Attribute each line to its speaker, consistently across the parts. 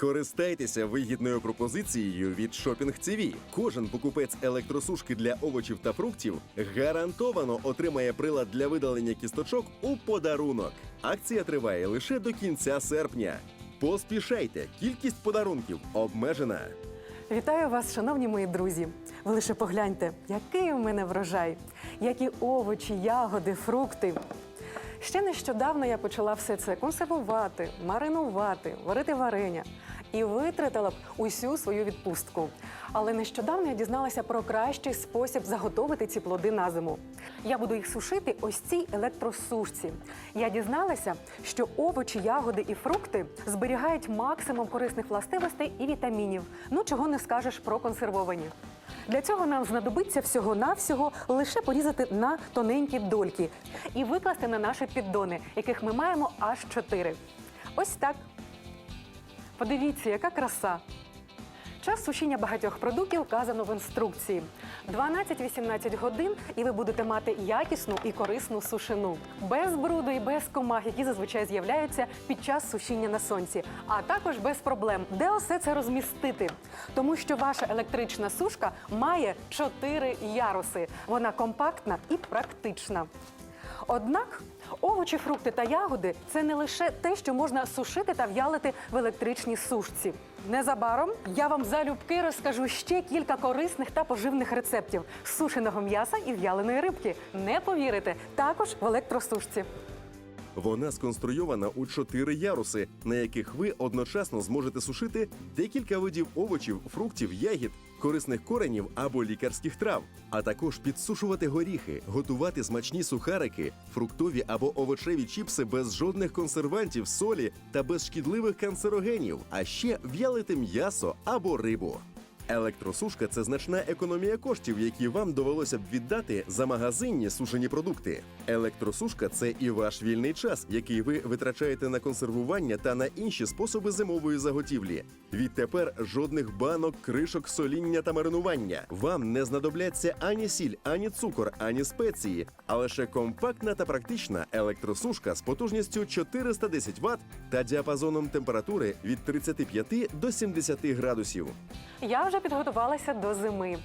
Speaker 1: Скористайтеся вигідною пропозицією від Shopping TV. Кожен покупець електросушки для овочів та фруктів гарантовано отримає прилад для видалення кісточок у подарунок. Акція триває лише до кінця серпня. Поспішайте, кількість подарунків обмежена.
Speaker 2: Вітаю вас, шановні мої друзі. Ви лише погляньте, який у мене врожай, які овочі, ягоди, фрукти. Ще нещодавно я почала все це консервувати, маринувати, варити варення і витратила б усю свою відпустку. Але нещодавно я дізналася про кращий спосіб заготовити ці плоди на зиму. Я буду їх сушити ось цій електросушці. Я дізналася, що овочі, ягоди і фрукти зберігають максимум корисних властивостей і вітамінів. Ну чого не скажеш про консервовані. Для цього нам знадобиться всього-навсього лише порізати на тоненькі дольки і викласти на наші піддони, яких ми маємо аж чотири. Ось так. Подивіться, яка краса. Час сушіння багатьох продуктів вказано в інструкції. 12-18 годин, і ви будете мати якісну і корисну сушину. Без бруду і без комах, які зазвичай з'являються під час сушіння на сонці, а також без проблем, де усе це розмістити. Тому що ваша електрична сушка має 4 яруси. Вона компактна і практична. Однак овочі, фрукти та ягоди це не лише те, що можна сушити та в'ялити в електричній сушці. Незабаром я вам залюбки розкажу ще кілька корисних та поживних рецептів сушеного м'яса і в'яленої рибки. Не повірите, також в електросушці.
Speaker 1: Вона сконструйована у чотири яруси, на яких ви одночасно зможете сушити декілька видів овочів, фруктів, ягід, корисних коренів або лікарських трав, а також підсушувати горіхи, готувати смачні сухарики, фруктові або овочеві чіпси без жодних консервантів, солі та без шкідливих канцерогенів, а ще в'ялити м'ясо або рибу. Електросушка це значна економія коштів, які вам довелося б віддати за магазинні сушені продукти. Електросушка це і ваш вільний час, який ви витрачаєте на консервування та на інші способи зимової заготівлі. Відтепер жодних банок, кришок, соління та маринування. Вам не знадобляться ані сіль, ані цукор, ані спеції, а лише компактна та практична електросушка з потужністю 410 Вт та діапазоном температури від 35 до 70 градусів.
Speaker 2: Я вже підготувалася до зими.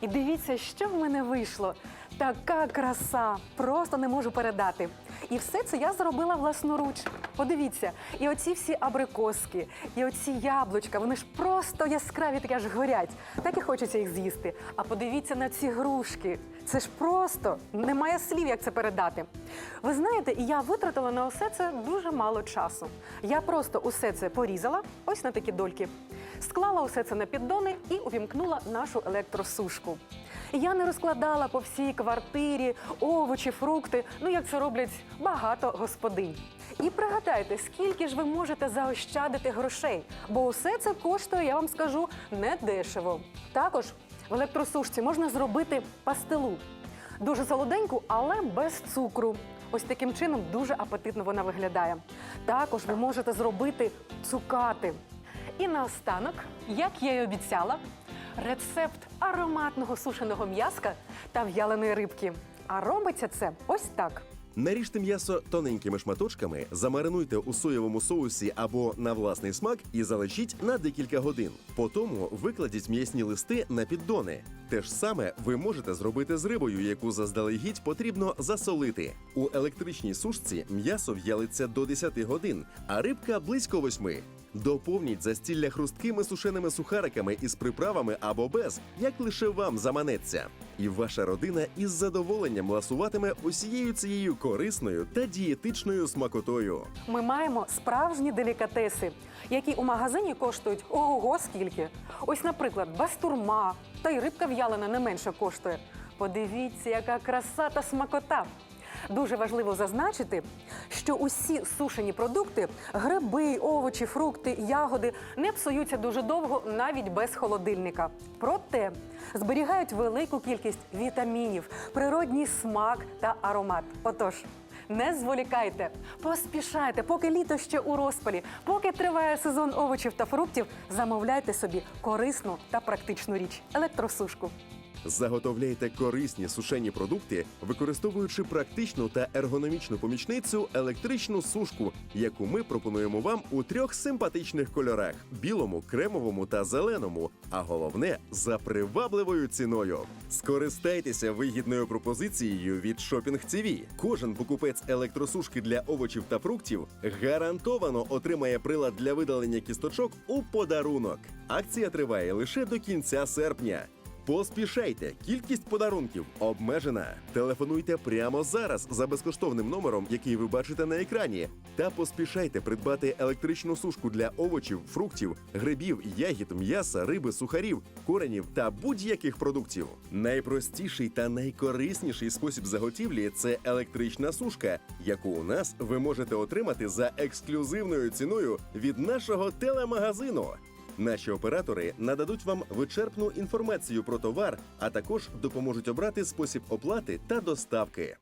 Speaker 2: І дивіться, що в мене вийшло. Така краса! Просто не можу передати. І все це я зробила власноруч. Подивіться, і оці всі абрикоски, і оці яблучка, вони ж просто яскраві, такі аж горять. Так і хочеться їх з'їсти. А подивіться на ці грушки. Це ж просто немає слів, як це передати. Ви знаєте, і я витратила на усе це дуже мало часу. Я просто усе це порізала, ось на такі дольки. Склала усе це на піддони і увімкнула нашу електросушку. Я не розкладала по всій квартирі овочі, фрукти, ну як це роблять багато господинь. І пригадайте, скільки ж ви можете заощадити грошей, бо усе це коштує, я вам скажу, не дешево. Також в електросушці можна зробити пастилу. Дуже солоденьку, але без цукру. Ось таким чином дуже апетитно вона виглядає. Також ви можете зробити цукати. І наостанок, як я й обіцяла, рецепт ароматного сушеного м'яска та в'яленої рибки. А робиться це ось так.
Speaker 1: Наріжте м'ясо тоненькими шматочками, замаринуйте у соєвому соусі або на власний смак і залишіть на декілька годин. Потім викладіть м'ясні листи на піддони. Те ж саме ви можете зробити з рибою, яку заздалегідь потрібно засолити. У електричній сушці м'ясо в'ялиться до 10 годин, а рибка близько 8. Доповніть застілля хрусткими сушеними сухариками із приправами або без, як лише вам заманеться. І ваша родина із задоволенням ласуватиме усією цією корисною та дієтичною смакотою.
Speaker 2: Ми маємо справжні делікатеси, які у магазині коштують ого скільки. Ось, наприклад, бастурма, та й рибка в'ялена не менше коштує. Подивіться, яка краса та смакота. Дуже важливо зазначити, що усі сушені продукти, гриби, овочі, фрукти, ягоди не псуються дуже довго навіть без холодильника. Проте зберігають велику кількість вітамінів, природній смак та аромат. Отож. Не зволікайте, поспішайте, поки літо ще у розпалі, поки триває сезон овочів та фруктів, замовляйте собі корисну та практичну річ електросушку.
Speaker 1: Заготовляйте корисні сушені продукти, використовуючи практичну та ергономічну помічницю електричну сушку, яку ми пропонуємо вам у трьох симпатичних кольорах: білому, кремовому та зеленому. А головне за привабливою ціною. Скористайтеся вигідною пропозицією від Shopping TV. Кожен покупець електросушки для овочів та фруктів гарантовано отримає прилад для видалення кісточок у подарунок. Акція триває лише до кінця серпня. Поспішайте, кількість подарунків обмежена. Телефонуйте прямо зараз за безкоштовним номером, який ви бачите на екрані, та поспішайте придбати електричну сушку для овочів, фруктів, грибів, ягід, м'яса, риби, сухарів, коренів та будь-яких продуктів. Найпростіший та найкорисніший спосіб заготівлі це електрична сушка, яку у нас ви можете отримати за ексклюзивною ціною від нашого телемагазину. Наші оператори нададуть вам вичерпну інформацію про товар, а також допоможуть обрати спосіб оплати та доставки.